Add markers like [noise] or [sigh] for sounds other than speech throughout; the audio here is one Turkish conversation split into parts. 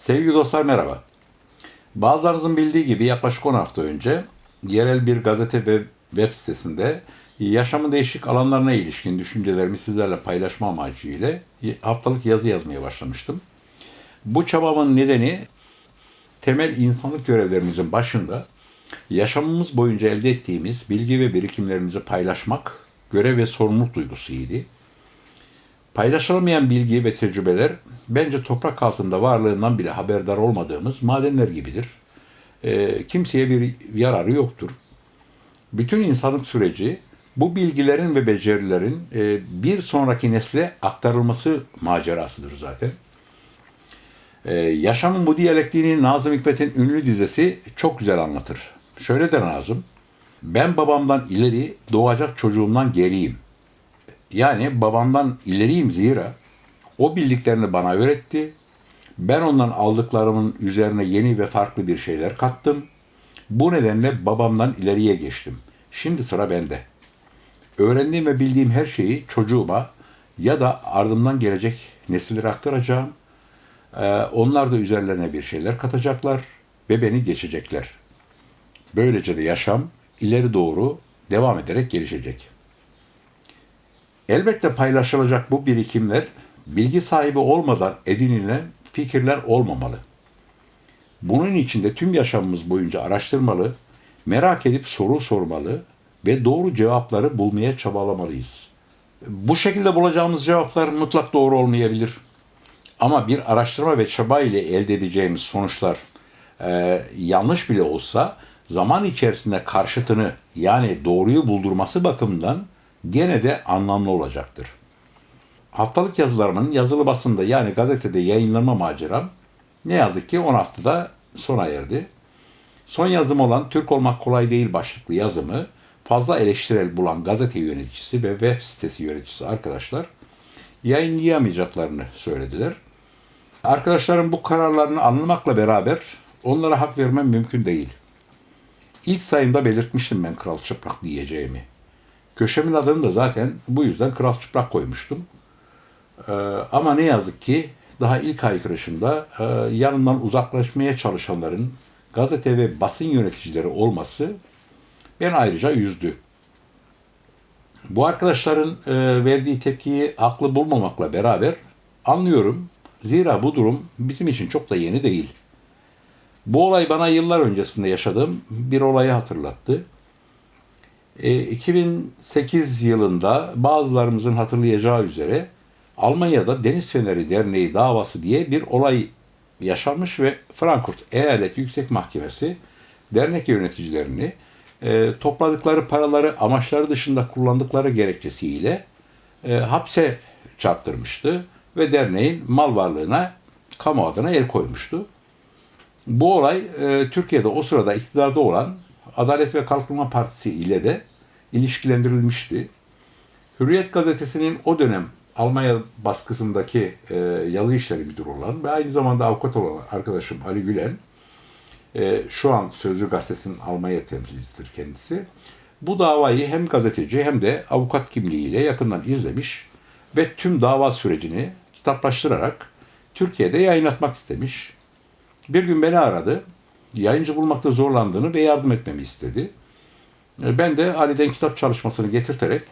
Sevgili dostlar merhaba. Bazılarınızın bildiği gibi yaklaşık 10 hafta önce yerel bir gazete ve web sitesinde yaşamın değişik alanlarına ilişkin düşüncelerimi sizlerle paylaşma amacıyla haftalık yazı yazmaya başlamıştım. Bu çabamın nedeni temel insanlık görevlerimizin başında yaşamımız boyunca elde ettiğimiz bilgi ve birikimlerimizi paylaşmak, görev ve sorumluluk duygusuydu. Paylaşılamayan bilgi ve tecrübeler bence toprak altında varlığından bile haberdar olmadığımız madenler gibidir. E, kimseye bir yararı yoktur. Bütün insanlık süreci bu bilgilerin ve becerilerin e, bir sonraki nesle aktarılması macerasıdır zaten. E, yaşamın bu diyalektiğini Nazım Hikmet'in ünlü dizesi çok güzel anlatır. Şöyle der Nazım, ben babamdan ileri doğacak çocuğumdan geriyim. Yani babamdan ileriyim zira o bildiklerini bana öğretti. Ben ondan aldıklarımın üzerine yeni ve farklı bir şeyler kattım. Bu nedenle babamdan ileriye geçtim. Şimdi sıra bende. Öğrendiğim ve bildiğim her şeyi çocuğuma ya da ardımdan gelecek nesillere aktaracağım. Ee, onlar da üzerlerine bir şeyler katacaklar ve beni geçecekler. Böylece de yaşam ileri doğru devam ederek gelişecek. Elbette paylaşılacak bu birikimler bilgi sahibi olmadan edinilen fikirler olmamalı. Bunun için de tüm yaşamımız boyunca araştırmalı, merak edip soru sormalı ve doğru cevapları bulmaya çabalamalıyız. Bu şekilde bulacağımız cevaplar mutlak doğru olmayabilir. Ama bir araştırma ve çaba ile elde edeceğimiz sonuçlar e, yanlış bile olsa zaman içerisinde karşıtını yani doğruyu buldurması bakımından gene de anlamlı olacaktır. Haftalık yazılarımın yazılı basında yani gazetede yayınlanma maceram ne yazık ki 10 haftada sona erdi. Son yazım olan Türk olmak kolay değil başlıklı yazımı fazla eleştirel bulan gazete yöneticisi ve web sitesi yöneticisi arkadaşlar yayınlayamayacaklarını söylediler. Arkadaşlarım bu kararlarını anlamakla beraber onlara hak vermem mümkün değil. İlk sayımda belirtmiştim ben Kral Çıplak diyeceğimi. Köşemin adını da zaten bu yüzden Kral Çıplak koymuştum. Ee, ama ne yazık ki daha ilk haykırışımda e, yanından uzaklaşmaya çalışanların gazete ve basın yöneticileri olması beni ayrıca üzdü. Bu arkadaşların e, verdiği tepkiyi haklı bulmamakla beraber anlıyorum. Zira bu durum bizim için çok da yeni değil. Bu olay bana yıllar öncesinde yaşadığım bir olayı hatırlattı. E, 2008 yılında bazılarımızın hatırlayacağı üzere Almanya'da Deniz Feneri Derneği davası diye bir olay yaşanmış ve Frankfurt Eyalet Yüksek Mahkemesi dernek yöneticilerini e, topladıkları paraları amaçları dışında kullandıkları gerekçesiyle e, hapse çarptırmıştı ve derneğin mal varlığına kamu adına el koymuştu. Bu olay e, Türkiye'de o sırada iktidarda olan Adalet ve Kalkınma Partisi ile de ilişkilendirilmişti. Hürriyet gazetesinin o dönem Almanya baskısındaki e, yazı işleri müdürü olan ve aynı zamanda avukat olan arkadaşım Ali Gülen, e, şu an Sözcü Gazetesi'nin Almanya temsilcisidir kendisi. Bu davayı hem gazeteci hem de avukat kimliğiyle yakından izlemiş ve tüm dava sürecini kitaplaştırarak Türkiye'de yayınlatmak istemiş. Bir gün beni aradı. Yayıncı bulmakta zorlandığını ve yardım etmemi istedi. E, ben de Ali'den kitap çalışmasını getirterek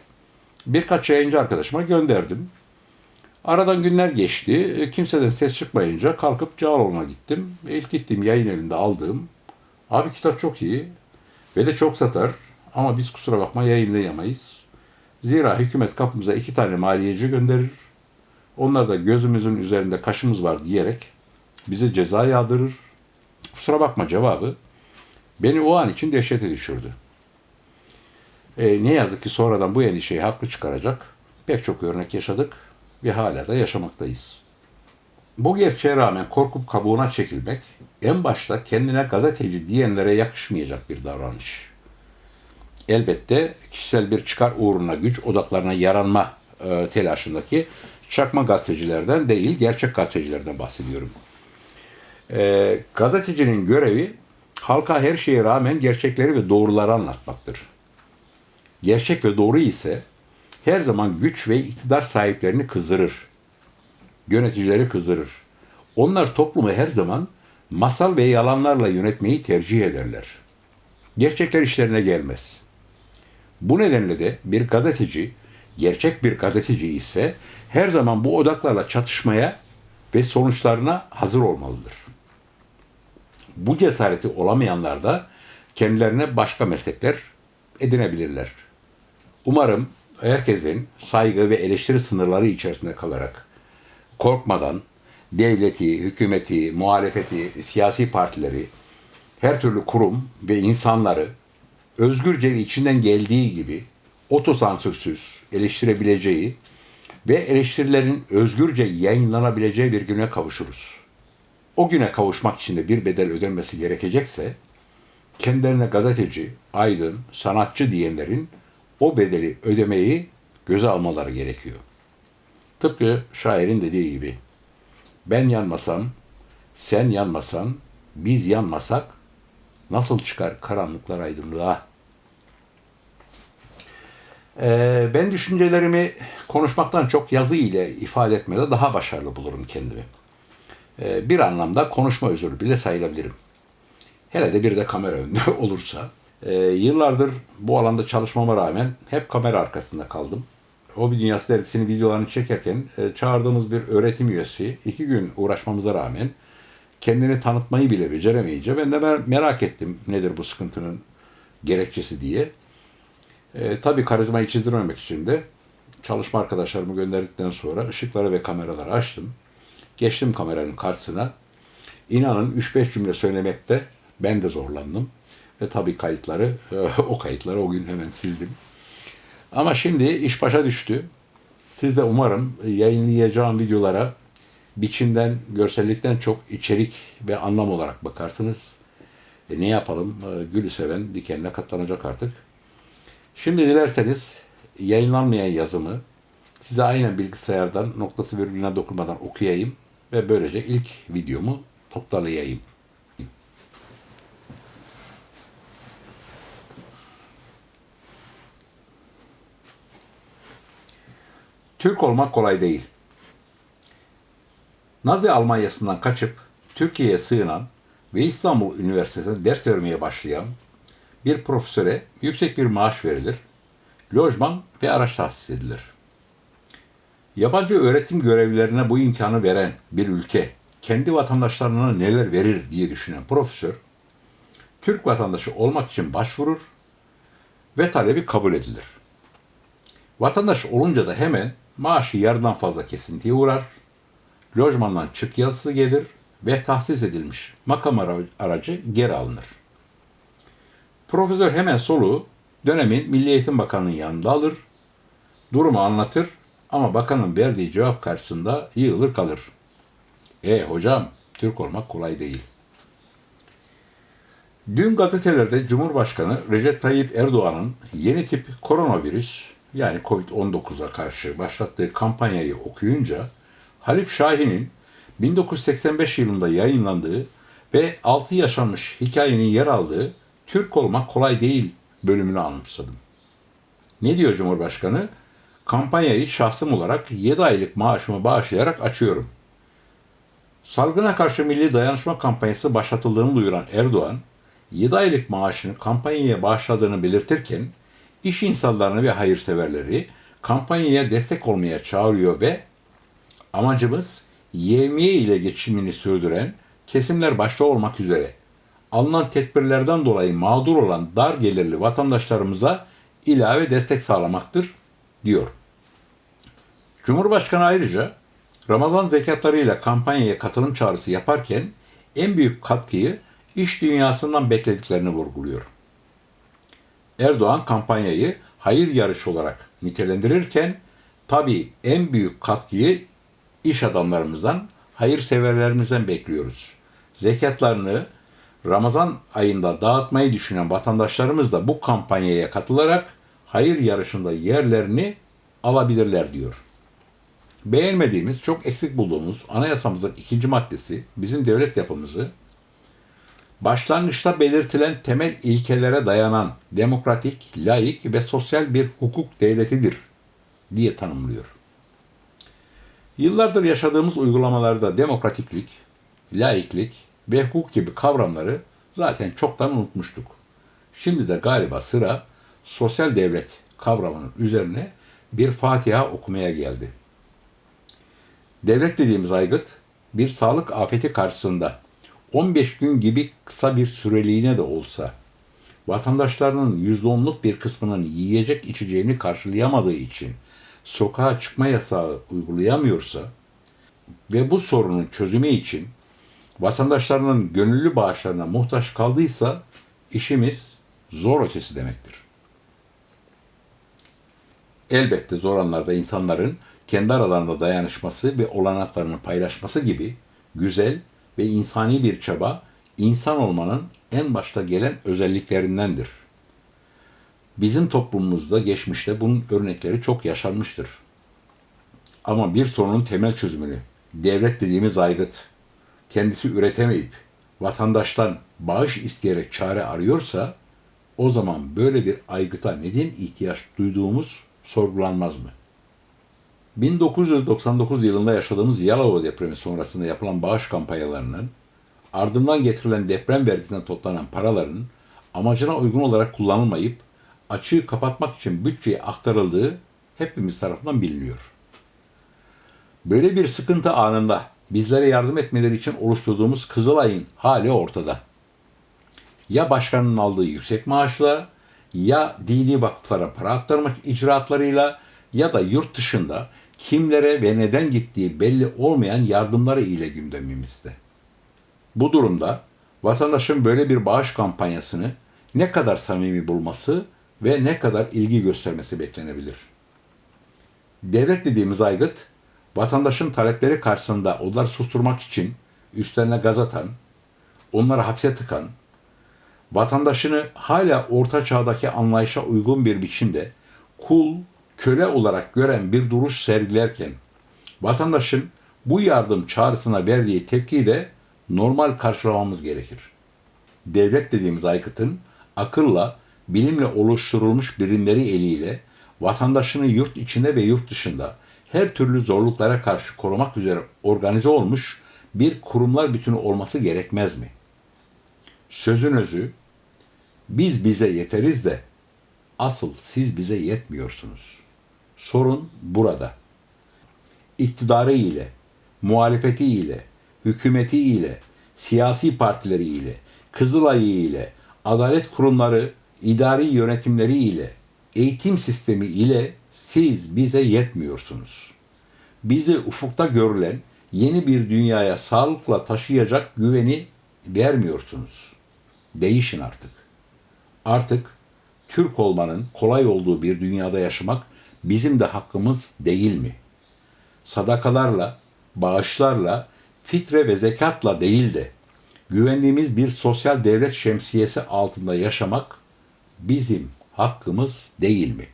birkaç yayıncı arkadaşıma gönderdim. Aradan günler geçti. E, kimseden ses çıkmayınca kalkıp Cağaloğlu'na gittim. İlk gittiğim yayın evinde aldığım abi kitap çok iyi ve de çok satar ama biz kusura bakma yayınlayamayız. Zira hükümet kapımıza iki tane maliyeci gönderir. Onlar da gözümüzün üzerinde kaşımız var diyerek bize ceza yağdırır. Kusura bakma cevabı beni o an için dehşete düşürdü. E, ne yazık ki sonradan bu endişeyi haklı çıkaracak pek çok örnek yaşadık ve hala da yaşamaktayız. Bu gerçeğe rağmen korkup kabuğuna çekilmek en başta kendine gazeteci diyenlere yakışmayacak bir davranış. Elbette kişisel bir çıkar uğruna güç odaklarına yaranma e, telaşındaki çakma gazetecilerden değil gerçek gazetecilerden bahsediyorum. E, gazetecinin görevi halka her şeye rağmen gerçekleri ve doğruları anlatmaktır. Gerçek ve doğru ise her zaman güç ve iktidar sahiplerini kızdırır. Yöneticileri kızdırır. Onlar toplumu her zaman masal ve yalanlarla yönetmeyi tercih ederler. Gerçekler işlerine gelmez. Bu nedenle de bir gazeteci, gerçek bir gazeteci ise her zaman bu odaklarla çatışmaya ve sonuçlarına hazır olmalıdır. Bu cesareti olamayanlar da kendilerine başka meslekler edinebilirler. Umarım herkesin saygı ve eleştiri sınırları içerisinde kalarak korkmadan devleti, hükümeti, muhalefeti, siyasi partileri, her türlü kurum ve insanları özgürce ve içinden geldiği gibi otosansürsüz eleştirebileceği ve eleştirilerin özgürce yayınlanabileceği bir güne kavuşuruz. O güne kavuşmak için de bir bedel ödenmesi gerekecekse kendilerine gazeteci, aydın, sanatçı diyenlerin o bedeli ödemeyi göze almaları gerekiyor. Tıpkı şairin dediği gibi ben yanmasam, sen yanmasan, biz yanmasak nasıl çıkar karanlıklar aydınlığa? Ee, ben düşüncelerimi konuşmaktan çok yazı ile ifade etmede daha başarılı bulurum kendimi. Ee, bir anlamda konuşma özürü bile sayılabilirim. Hele de bir de kamera önünde [laughs] olursa. Ee, yıllardır bu alanda çalışmama rağmen hep kamera arkasında kaldım. Hobi Dünyası dergisinin videolarını çekerken e, çağırdığımız bir öğretim üyesi iki gün uğraşmamıza rağmen kendini tanıtmayı bile beceremeyince ben de merak ettim nedir bu sıkıntının gerekçesi diye. E, tabii karizmayı çizdirmemek için de çalışma arkadaşlarımı gönderdikten sonra ışıkları ve kameraları açtım. Geçtim kameranın karşısına. İnanın 3-5 cümle söylemekte ben de zorlandım. Ve tabii kayıtları, [laughs] o kayıtları o gün hemen sildim. Ama şimdi iş başa düştü. Siz de umarım yayınlayacağım videolara biçimden, görsellikten çok içerik ve anlam olarak bakarsınız. E ne yapalım? E, gülü seven dikenine katlanacak artık. Şimdi dilerseniz yayınlanmayan yazımı size aynen bilgisayardan noktası virgülüne dokunmadan okuyayım ve böylece ilk videomu noktalayayım. Türk olmak kolay değil. Nazi Almanyası'ndan kaçıp Türkiye'ye sığınan ve İstanbul Üniversitesi'nde ders vermeye başlayan bir profesöre yüksek bir maaş verilir, lojman ve araç tahsis edilir. Yabancı öğretim görevlilerine bu imkanı veren bir ülke kendi vatandaşlarına neler verir diye düşünen profesör, Türk vatandaşı olmak için başvurur ve talebi kabul edilir. Vatandaş olunca da hemen maaşı yarıdan fazla kesintiye uğrar, lojmandan çık yazısı gelir ve tahsis edilmiş makam aracı geri alınır. Profesör hemen soluğu dönemin Milli Eğitim Bakanı'nın yanında alır, durumu anlatır ama bakanın verdiği cevap karşısında yığılır kalır. E hocam, Türk olmak kolay değil. Dün gazetelerde Cumhurbaşkanı Recep Tayyip Erdoğan'ın yeni tip koronavirüs yani Covid-19'a karşı başlattığı kampanyayı okuyunca Haluk Şahin'in 1985 yılında yayınlandığı ve 6 yaşanmış hikayenin yer aldığı Türk olmak kolay değil bölümünü anımsadım. Ne diyor Cumhurbaşkanı? Kampanyayı şahsım olarak 7 aylık maaşımı bağışlayarak açıyorum. Salgına karşı milli dayanışma kampanyası başlatıldığını duyuran Erdoğan, 7 aylık maaşını kampanyaya bağışladığını belirtirken iş insanlarını ve hayırseverleri kampanyaya destek olmaya çağırıyor ve amacımız yevmiye ile geçimini sürdüren kesimler başta olmak üzere alınan tedbirlerden dolayı mağdur olan dar gelirli vatandaşlarımıza ilave destek sağlamaktır diyor. Cumhurbaşkanı ayrıca Ramazan zekatlarıyla kampanyaya katılım çağrısı yaparken en büyük katkıyı iş dünyasından beklediklerini vurguluyor. Erdoğan kampanyayı hayır yarışı olarak nitelendirirken tabii en büyük katkıyı iş adamlarımızdan, hayırseverlerimizden bekliyoruz. Zekatlarını Ramazan ayında dağıtmayı düşünen vatandaşlarımız da bu kampanyaya katılarak hayır yarışında yerlerini alabilirler diyor. Beğenmediğimiz, çok eksik bulduğumuz anayasamızın ikinci maddesi bizim devlet yapımızı başlangıçta belirtilen temel ilkelere dayanan demokratik, laik ve sosyal bir hukuk devletidir diye tanımlıyor. Yıllardır yaşadığımız uygulamalarda demokratiklik, laiklik ve hukuk gibi kavramları zaten çoktan unutmuştuk. Şimdi de galiba sıra sosyal devlet kavramının üzerine bir Fatiha okumaya geldi. Devlet dediğimiz aygıt bir sağlık afeti karşısında 15 gün gibi kısa bir süreliğine de olsa vatandaşlarının %10'luk bir kısmının yiyecek içeceğini karşılayamadığı için sokağa çıkma yasağı uygulayamıyorsa ve bu sorunun çözümü için vatandaşlarının gönüllü bağışlarına muhtaç kaldıysa işimiz zor ötesi demektir. Elbette zor anlarda insanların kendi aralarında dayanışması ve olanaklarını paylaşması gibi güzel ve insani bir çaba insan olmanın en başta gelen özelliklerindendir. Bizim toplumumuzda geçmişte bunun örnekleri çok yaşanmıştır. Ama bir sorunun temel çözümünü devlet dediğimiz aygıt kendisi üretemeyip vatandaştan bağış isteyerek çare arıyorsa o zaman böyle bir aygıta neden ihtiyaç duyduğumuz sorgulanmaz mı? 1999 yılında yaşadığımız Yalova depremi sonrasında yapılan bağış kampanyalarının ardından getirilen deprem vergisinden toplanan paraların amacına uygun olarak kullanılmayıp açığı kapatmak için bütçeye aktarıldığı hepimiz tarafından biliniyor. Böyle bir sıkıntı anında bizlere yardım etmeleri için oluşturduğumuz Kızılay'ın hali ortada. Ya başkanın aldığı yüksek maaşla ya dini vakıflara para aktarmak icraatlarıyla ya da yurt dışında kimlere ve neden gittiği belli olmayan yardımları ile gündemimizde. Bu durumda vatandaşın böyle bir bağış kampanyasını ne kadar samimi bulması ve ne kadar ilgi göstermesi beklenebilir. Devlet dediğimiz aygıt, vatandaşın talepleri karşısında onları susturmak için üstlerine gaz atan, onları hapse tıkan, vatandaşını hala orta çağdaki anlayışa uygun bir biçimde kul, köle olarak gören bir duruş sergilerken, vatandaşın bu yardım çağrısına verdiği tepkiyi de normal karşılamamız gerekir. Devlet dediğimiz aygıtın akılla, bilimle oluşturulmuş birimleri eliyle vatandaşını yurt içinde ve yurt dışında her türlü zorluklara karşı korumak üzere organize olmuş bir kurumlar bütünü olması gerekmez mi? Sözün özü, biz bize yeteriz de asıl siz bize yetmiyorsunuz. Sorun burada. İktidarı ile, muhalefeti ile, hükümeti ile, siyasi partileri ile, Kızılay'ı ile, adalet kurumları, idari yönetimleri ile, eğitim sistemi ile siz bize yetmiyorsunuz. Bizi ufukta görülen yeni bir dünyaya sağlıkla taşıyacak güveni vermiyorsunuz. Değişin artık. Artık Türk olmanın kolay olduğu bir dünyada yaşamak bizim de hakkımız değil mi? Sadakalarla, bağışlarla, fitre ve zekatla değil de güvendiğimiz bir sosyal devlet şemsiyesi altında yaşamak bizim hakkımız değil mi?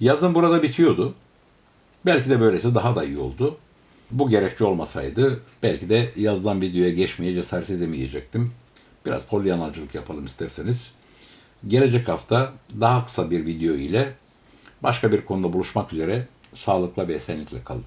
Yazın burada bitiyordu. Belki de böylesi daha da iyi oldu. Bu gerekçe olmasaydı belki de yazdan videoya geçmeye cesaret edemeyecektim. Biraz polyanacılık yapalım isterseniz. Gelecek hafta daha kısa bir video ile başka bir konuda buluşmak üzere sağlıkla ve esenlikle kalın.